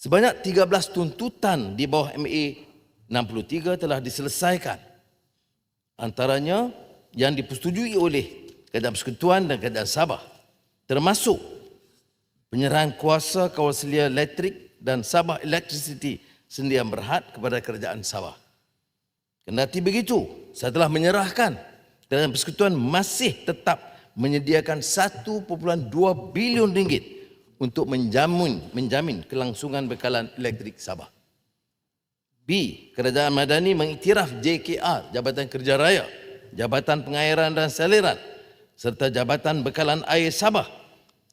Sebanyak 13 tuntutan di bawah MA 63 telah diselesaikan. Antaranya yang dipersetujui oleh Kerajaan Persekutuan dan Kerajaan Sabah termasuk penyerahan kuasa kawal selia elektrik dan Sabah Electricity Sendian Berhad kepada Kerajaan Sabah. Kendati begitu, setelah menyerahkan, Kerajaan Persekutuan masih tetap menyediakan 1.2 bilion ringgit untuk menjamin menjamin kelangsungan bekalan elektrik Sabah. B. Kerajaan Madani mengiktiraf JKR, Jabatan Kerja Raya, Jabatan Pengairan dan Saliran serta Jabatan Bekalan Air Sabah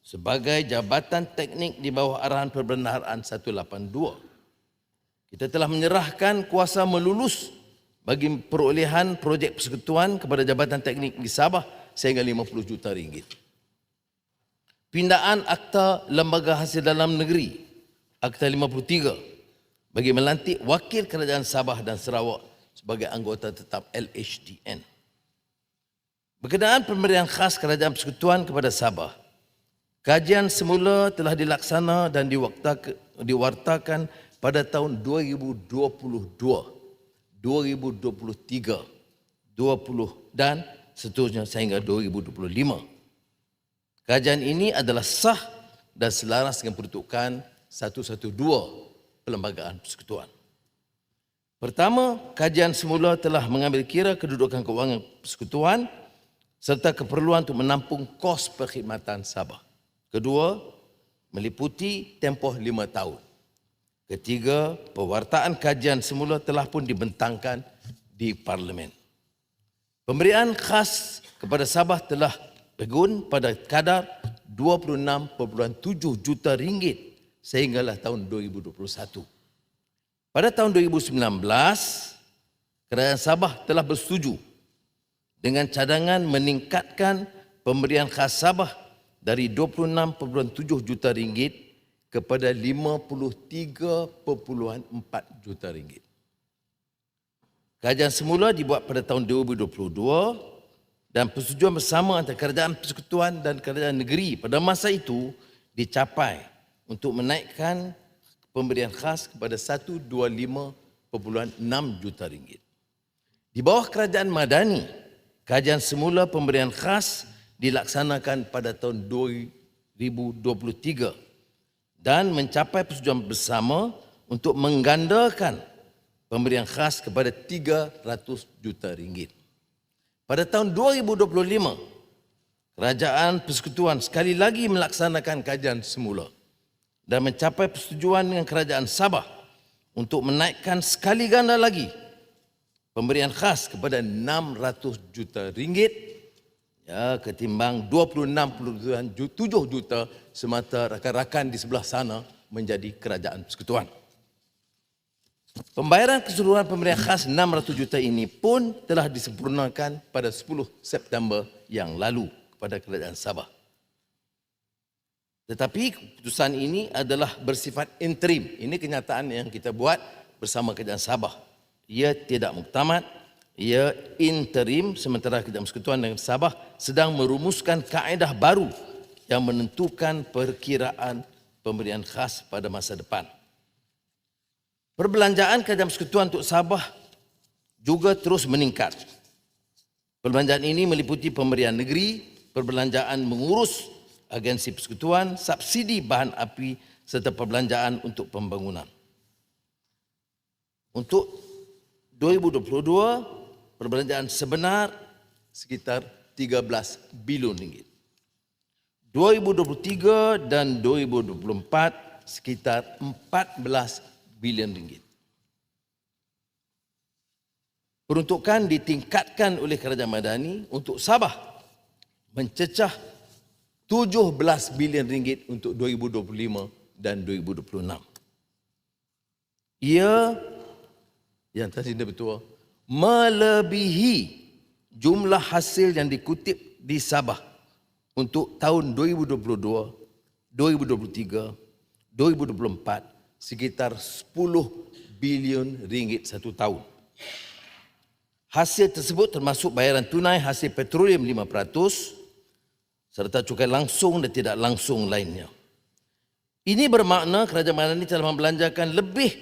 sebagai jabatan teknik di bawah arahan perbendaharaan 182. Kita telah menyerahkan kuasa melulus bagi perolehan projek persekutuan kepada Jabatan Teknik di Sabah sehingga 50 juta ringgit pindaan Akta Lembaga Hasil Dalam Negeri Akta 53 bagi melantik wakil kerajaan Sabah dan Sarawak sebagai anggota tetap LHDN. Berkenaan pemberian khas kerajaan persekutuan kepada Sabah, kajian semula telah dilaksana dan diwartakan pada tahun 2022, 2023, 20 dan seterusnya sehingga 2025. Kajian ini adalah sah dan selaras dengan peruntukan 112 Perlembagaan Persekutuan. Pertama, kajian semula telah mengambil kira kedudukan kewangan persekutuan serta keperluan untuk menampung kos perkhidmatan Sabah. Kedua, meliputi tempoh lima tahun. Ketiga, pewartaan kajian semula telah pun dibentangkan di Parlimen. Pemberian khas kepada Sabah telah Pegun pada kadar 26.7 juta ringgit sehinggalah tahun 2021. Pada tahun 2019, Kerajaan Sabah telah bersetuju dengan cadangan meningkatkan pemberian khas Sabah dari 26.7 juta ringgit kepada 53.4 juta ringgit. Kajian semula dibuat pada tahun 2022 dan persetujuan bersama antara kerajaan persekutuan dan kerajaan negeri pada masa itu dicapai untuk menaikkan pemberian khas kepada 125.6 juta ringgit. Di bawah kerajaan Madani, kajian semula pemberian khas dilaksanakan pada tahun 2023 dan mencapai persetujuan bersama untuk menggandakan pemberian khas kepada 300 juta ringgit. Pada tahun 2025, Kerajaan Persekutuan sekali lagi melaksanakan kajian semula dan mencapai persetujuan dengan Kerajaan Sabah untuk menaikkan sekali ganda lagi pemberian khas kepada 600 juta ringgit ya ketimbang 26.7 juta semata rakan-rakan di sebelah sana menjadi kerajaan persekutuan. Pembayaran keseluruhan pemberian khas 600 juta ini pun telah disempurnakan pada 10 September yang lalu kepada Kerajaan Sabah. Tetapi keputusan ini adalah bersifat interim. Ini kenyataan yang kita buat bersama Kerajaan Sabah. Ia tidak muktamad, ia interim sementara Kerajaan Persekutuan dengan Sabah sedang merumuskan kaedah baru yang menentukan perkiraan pemberian khas pada masa depan. Perbelanjaan kerajaan persekutuan untuk Sabah juga terus meningkat. Perbelanjaan ini meliputi pemberian negeri, perbelanjaan mengurus agensi persekutuan, subsidi bahan api serta perbelanjaan untuk pembangunan. Untuk 2022, perbelanjaan sebenar sekitar 13 bilion ringgit. 2023 dan 2024 sekitar 14 bilion ringgit. Peruntukan ditingkatkan oleh Kerajaan Madani untuk Sabah mencecah 17 bilion ringgit untuk 2025 dan 2026. Ia yang tadi dia betul melebihi jumlah hasil yang dikutip di Sabah untuk tahun 2022, 2023, 2024 sekitar 10 bilion ringgit satu tahun. Hasil tersebut termasuk bayaran tunai hasil petroleum 5% serta cukai langsung dan tidak langsung lainnya. Ini bermakna kerajaan Madani telah membelanjakan lebih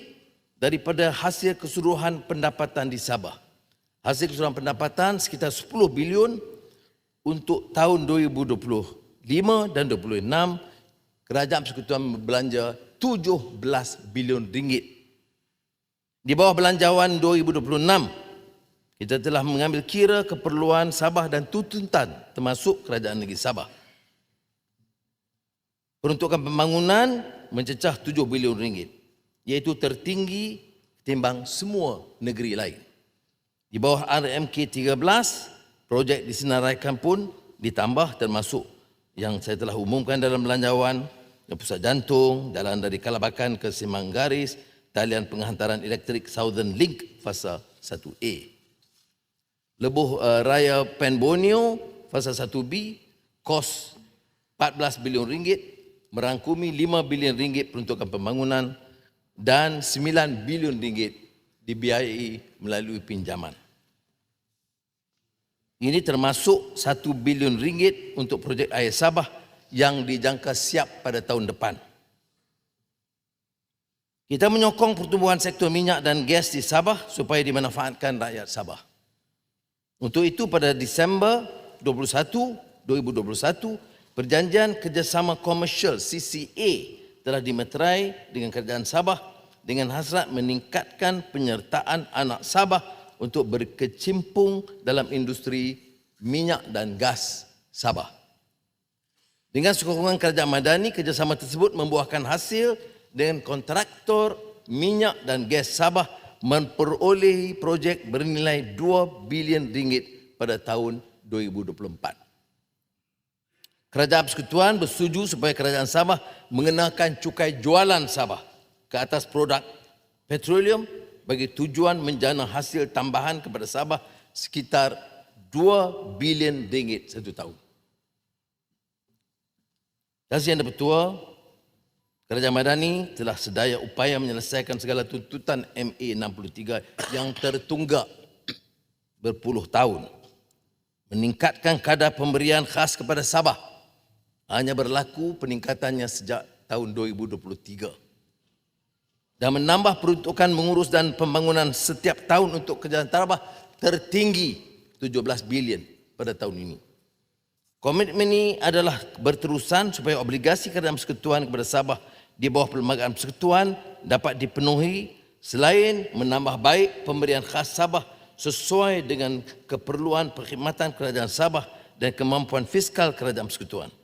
daripada hasil keseluruhan pendapatan di Sabah. Hasil keseluruhan pendapatan sekitar 10 bilion untuk tahun 2025 dan 2026 kerajaan persekutuan berbelanja 17 bilion ringgit. Di bawah belanjawan 2026 kita telah mengambil kira keperluan Sabah dan tuntutan termasuk kerajaan negeri Sabah. Peruntukan pembangunan mencecah 7 bilion ringgit iaitu tertinggi timbang semua negeri lain. Di bawah RMK 13, projek disenaraikan pun ditambah termasuk yang saya telah umumkan dalam belanjawan pusat jantung, jalan dari Kalabakan ke Simanggaris, talian penghantaran elektrik Southern Link fasa 1A. Lebuh uh, Raya Pen Borneo fasa 1B kos 14 bilion ringgit merangkumi 5 bilion ringgit peruntukan pembangunan dan 9 bilion ringgit dibiayai melalui pinjaman. Ini termasuk 1 bilion ringgit untuk projek air Sabah yang dijangka siap pada tahun depan. Kita menyokong pertumbuhan sektor minyak dan gas di Sabah supaya dimanfaatkan rakyat Sabah. Untuk itu pada Disember 21, 2021, Perjanjian Kerjasama Komersial CCA telah dimeterai dengan kerajaan Sabah dengan hasrat meningkatkan penyertaan anak Sabah untuk berkecimpung dalam industri minyak dan gas Sabah. Dengan sokongan kerajaan Madani, kerjasama tersebut membuahkan hasil dengan kontraktor minyak dan gas Sabah memperolehi projek bernilai 2 bilion ringgit pada tahun 2024. Kerajaan Persekutuan bersetuju supaya Kerajaan Sabah mengenakan cukai jualan Sabah ke atas produk petroleum bagi tujuan menjana hasil tambahan kepada Sabah sekitar 2 bilion ringgit satu tahun. Yang Yang Pertua, Kerajaan Madani telah sedaya upaya menyelesaikan segala tuntutan MA 63 yang tertunggak berpuluh tahun. Meningkatkan kadar pemberian khas kepada Sabah hanya berlaku peningkatannya sejak tahun 2023 dan menambah peruntukan mengurus dan pembangunan setiap tahun untuk kerajaan Tarabah tertinggi 17 bilion pada tahun ini. Komitmen ini adalah berterusan supaya obligasi kerajaan persekutuan kepada Sabah di bawah perlembagaan persekutuan dapat dipenuhi selain menambah baik pemberian khas Sabah sesuai dengan keperluan perkhidmatan kerajaan Sabah dan kemampuan fiskal kerajaan persekutuan.